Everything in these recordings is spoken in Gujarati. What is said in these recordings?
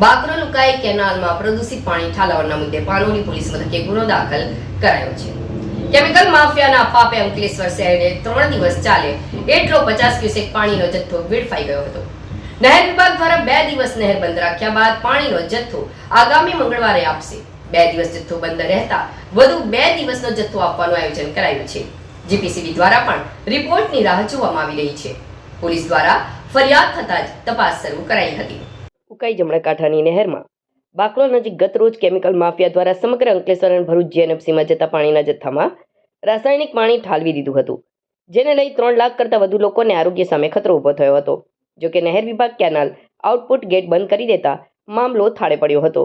બાકરોલ ઉકાઈ કેનાલમાં પ્રદૂષિત પાણી ઠાલવવાના મુદ્દે પાનોલી પોલીસ મથકે ગુનો દાખલ કરાયો છે. કેમિકલ માફિયાના પાપે અંકલેશ્વર શહેરે ત્રણ દિવસ ચાલે એટલો પચાસ ક્યુસેક પાણીનો જથ્થો વેડફાઈ ગયો હતો. નહેર વિભાગ દ્વારા બે દિવસ નહેર બંધ રાખ્યા બાદ પાણીનો જથ્થો આગામી મંગળવારે આપશે. બે દિવસ જથ્થો બંધ રહેતા વધુ બે દિવસનો જથ્થો આપવાનું આયોજન કરાયું છે. જીપીસીબી દ્વારા પણ રિપોર્ટની રાહ જોવામાં આવી રહી છે. પોલીસ દ્વારા ફરિયાદ થતાં જ તપાસ શરૂ કરાઈ હતી. ઉકાઈ જમણા કાંઠાની નહેરમાં. બાકરોલ નજીક ગત રોજ કેમિકલ માફિયા દ્વારા સમગ્ર અંકલેશ્વર અને ભરૂચ જીએનએફસીમાં જતા પાણીના જથ્થામાં રાસાયણિક પાણી ઠાલવી દીધું હતું, જેને લઈ ત્રણ લાખ કરતાં વધુ લોકોને આરોગ્ય સામે ખતરો ઊભો થયો હતો. જોકે નહેર વિભાગ કેનાલ આઉટપુટ ગેટ બંધ કરી દેતા મામલો થાળે પડ્યો હતો.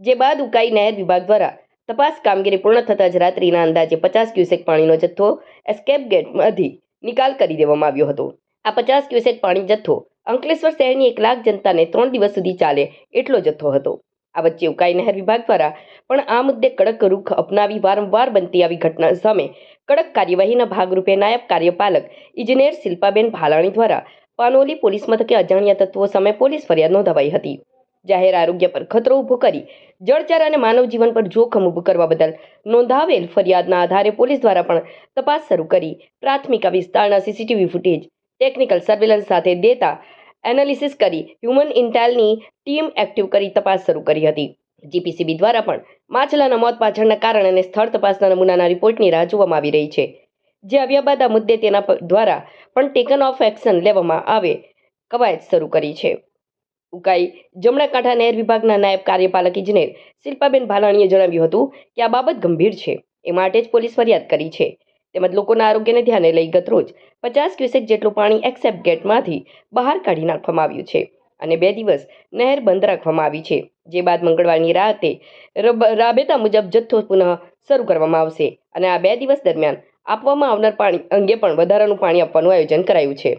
જે બાદ ઉકાઈ નહેર વિભાગ દ્વારા તપાસ કામગીરી પૂર્ણ થતાં જ રાત્રિના અંદાજે પચાસ ક્યુસેક પાણીનો જથ્થો એસ્કેપ ગેટમાંથી નિકાલ કરી દેવામાં આવ્યો હતો. આ પચાસ ક્યુસેક પાણી જથ્થો અંકલેશ્વર શહેરની એક લાખ જનતાને ત્રણ દિવસ સુધી ચાલે એટલો જથ્થો હતો. આ વચ્ચે ઉકાઈ નહેર વિભાગ દ્વારા પણ આ મુદ્દે કડક રૂખ અપનાવી વારંવાર બનતી આવી ઘટના સામે કડક કાર્યવાહીના ભાગરૂપે નાયબ કાર્યપાલક ઇજનેર શિલ્પાબેન ભાલાણી દ્વારા પાનોલી પોલીસ મથકે અજાણ્યા તત્વો સામે પોલીસ ફરિયાદ નોંધાવાઈ હતી. જાહેર આરોગ્ય પર ખતરો ઊભો કરી જળચર અને માનવ જીવન પર જોખમ ઊભું કરવા બદલ નોંધાવેલ ફરિયાદના આધારે પોલીસ દ્વારા પણ તપાસ શરૂ કરી. પ્રાથમિક વિસ્તારના સીસીટીવી ફૂટેજ ટેકનિકલ સર્વેલન્સ સાથે ડેટા એનાલિસિસ કરી હ્યુમન ઇન્ટેલની ટીમ એક્ટિવ કરી તપાસ શરૂ કરી હતી. જીપીસીબી દ્વારા પણ માછલાના મોત પાછળના કારણ અને સ્થળ તપાસના નમૂનાના રિપોર્ટની રાહ જોવામાં આવી રહી છે. જે આવ્યા બાદ આ મુદ્દે તેના દ્વારા પણ ટેકન ઓફ એક્શન લેવામાં આવે કવાયત શરૂ કરી છે. ઉકાઈ જમણા કાંઠા નહેર વિભાગના નાયબ કાર્યપાલક ઇજનેર શિલ્પાબેન ભાલાણીએ જણાવ્યું હતું કે આ બાબત ગંભીર છે. એ માટે જ પોલીસ ફરિયાદ કરી છે. તેમજ લોકોના આરોગ્યને ધ્યાને લઈ ગત રોજ પચાસ ક્યુસેક જેટલું પાણી એક્સેપ્ટ ગેટમાંથી બહાર કાઢી નાખવામાં આવ્યું છે અને બે દિવસ નહેર બંધ રાખવામાં આવી છે. જે બાદ મંગળવારની રાતે રબ- રાબેતા મુજબ જથ્થો પુનઃ શરૂ કરવામાં આવશે અને આ બે દિવસ દરમિયાન આપવામાં આવનાર પાણી અંગે પણ વધારાનું પાણી આપવાનું આયોજન કરાયું છે.